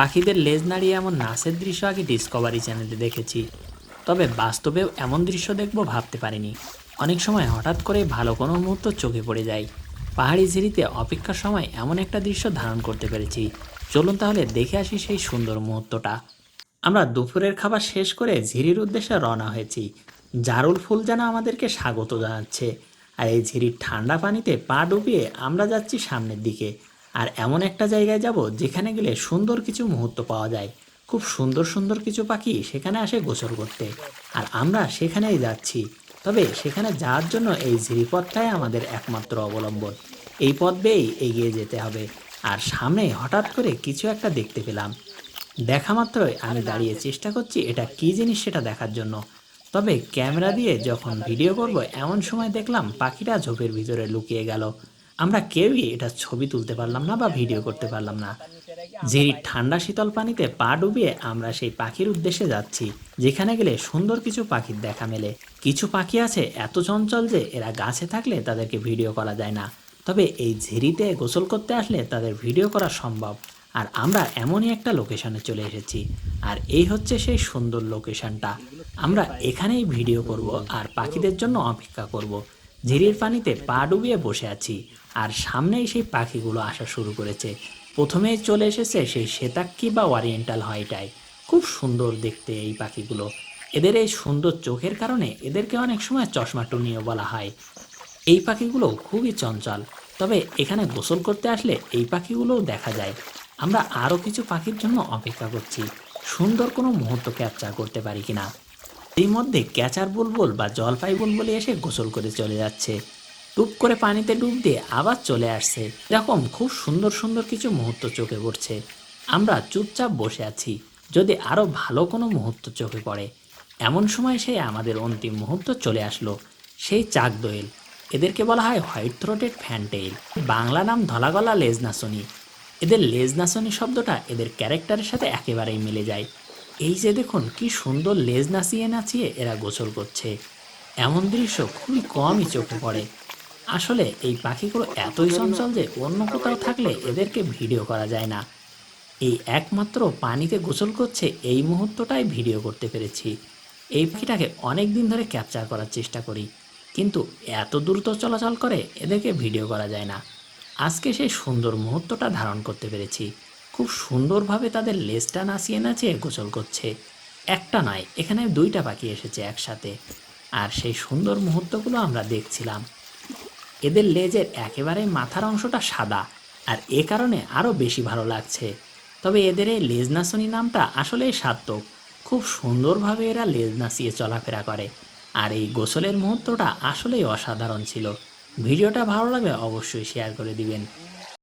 পাখিদের লেজ নাড়িয়ে এমন নাচের দৃশ্য আগে ডিসকভারি চ্যানেলে দেখেছি। তবে বাস্তবেও এমন দৃশ্য দেখব ভাবতে পারিনি। অনেক সময় হঠাৎ করে ভালো কোনো মুহূর্ত চোখে পড়ে যায়। পাহাড়ি ঝিরিতে অপেক্ষার সময় এমন একটা দৃশ্য ধারণ করতে পেরেছি। চলুন তাহলে দেখে আসি সেই সুন্দর মুহূর্তটা। আমরা দুপুরের খাবার শেষ করে ঝিরির উদ্দেশ্যে রওনা হয়েছি। জারুল ফুল যেন আমাদেরকে স্বাগত জানাচ্ছে। আর এই ঝিরির ঠান্ডা পানিতে পা ডুবিয়ে আমরা যাচ্ছি সামনের দিকে। আর এমন একটা জায়গায় যাব যেখানে গেলে সুন্দর কিছু মুহূর্ত পাওয়া যায়। খুব সুন্দর সুন্দর কিছু পাখি সেখানে আসে গোসল করতে। আর আমরা সেখানেই যাচ্ছি। তবে সেখানে যাওয়ার জন্য এই ঝিরিপথটাই আমাদের একমাত্র অবলম্বন। এই পথ বেয়েই এগিয়ে যেতে হবে। আর সামনে হঠাৎ করে কিছু একটা দেখতে পেলাম। দেখা মাত্রই আমি দাঁড়িয়ে চেষ্টা করছি এটা কি জিনিস সেটা দেখার জন্য। তবে ক্যামেরা দিয়ে যখন ভিডিও করব, এমন সময় দেখলাম পাখিটা ঝোপের ভিতরে লুকিয়ে গেল। আমরা কেউই এটা ছবি তুলতে পারলাম না বা ভিডিও করতে পারলাম না। ঝিরির ঠান্ডা শীতল পানিতে পা ডুবিয়ে আমরা সেই পাখির উদ্দেশ্যে যাচ্ছি, যেখানে গেলে সুন্দর কিছু পাখির দেখা মেলে। কিছু পাখি আছে এত চঞ্চল যে এরা গাছে থাকলে তাদেরকে ভিডিও করা যায় না। তবে এই ঝিরিতে গোসল করতে আসলে তাদের ভিডিও করা সম্ভব। আর আমরা এমনই একটা লোকেশনে চলে এসেছি, আর এই হচ্ছে সেই সুন্দর লোকেশনটা। আমরা এখানেই ভিডিও করব আর পাখিদের জন্য অপেক্ষা করব। ঝিরির পানিতে পা ডুবিয়ে বসে আছি। আর সামনেই সেই পাখিগুলো আসা শুরু করেছে। প্রথমেই চলে এসেছে সেই শ্বেতাক্কি বা ওয়ারিয়েন্টাল হোয়াইটাই খুব সুন্দর দেখতে এই পাখিগুলো। এদের এই সুন্দর চোখের কারণে এদেরকে অনেক সময় চশমা টুনিও বলা হয়। এই পাখিগুলো খুবই চঞ্চল। তবে এখানে গোসল করতে আসলে এই পাখিগুলোও দেখা যায়। আমরা আরও কিছু পাখির জন্য অপেক্ষা করছি। সুন্দর কোনো মুহূর্ত ক্যাপচার করতে পারি কিনা? এই মধ্যে ক্যাচার বুলবুল বা জলপাই বুলবুলি এসে গোসল করে চলে যাচ্ছে। টুপ করে পানিতে ডুব দিয়ে আবার চলে আসছে। এরকম খুব সুন্দর সুন্দর কিছু মুহূর্ত চোখে পড়ছে। আমরা চুপচাপ বসে আছি, যদি আরও ভালো কোনো মুহূর্ত চোখে পড়ে। এমন সময় সে আমাদের অন্তিম মুহূর্ত চলে আসলো, সেই চাক দোয়েল। এদেরকে বলা হয় হোয়াইট থ্রোটেড ফ্যান্টেইল বাংলা নাম ধলাগলা লেজনাসনি। এদের লেজনাসনি শব্দটা এদের ক্যারেক্টারের সাথে একেবারেই মিলে যায়। এই যে দেখুন, কি সুন্দর লেজ নাচিয়ে নাচিয়ে এরা গোসল করছে। এমন দৃশ্য খুবই কমই চোখে পড়ে। আসলে এই পাখিগুলো এতই চঞ্চল যে অন্য কোথাও থাকলে এদেরকে ভিডিও করা যায় না। এই একমাত্র পানিতে গোসল করছে এই মুহূর্তটাই ভিডিও করতে পেরেছি। এই পাখিটাকে অনেক দিন ধরে ক্যাপচার করার চেষ্টা করি, কিন্তু এত দ্রুত চলাচল করে এদেরকে ভিডিও করা যায় না। আজকে সেই সুন্দর মুহূর্তটা ধারণ করতে পেরেছি। খুব সুন্দরভাবে তাদের লেজটা নাচিয়ে নাচিয়ে গোসল করছে। একটা নয়, এখানে দুইটা পাখি এসেছে একসাথে। আর সেই সুন্দর মুহূর্তগুলো আমরা দেখছিলাম। এদের লেজের একেবারে মাথার অংশটা সাদা, আর এ কারণে আরও বেশি ভালো লাগছে। তবে এদের এই লেজ নাচনি নামটা আসলেই সার্থক। খুব সুন্দরভাবে এরা লেজ নাচিয়ে চলাফেরা করে। আর এই গোসলের মুহূর্তটা আসলেই অসাধারণ ছিল। ভিডিওটা ভালো লাগলে অবশ্যই শেয়ার করে দিবেন।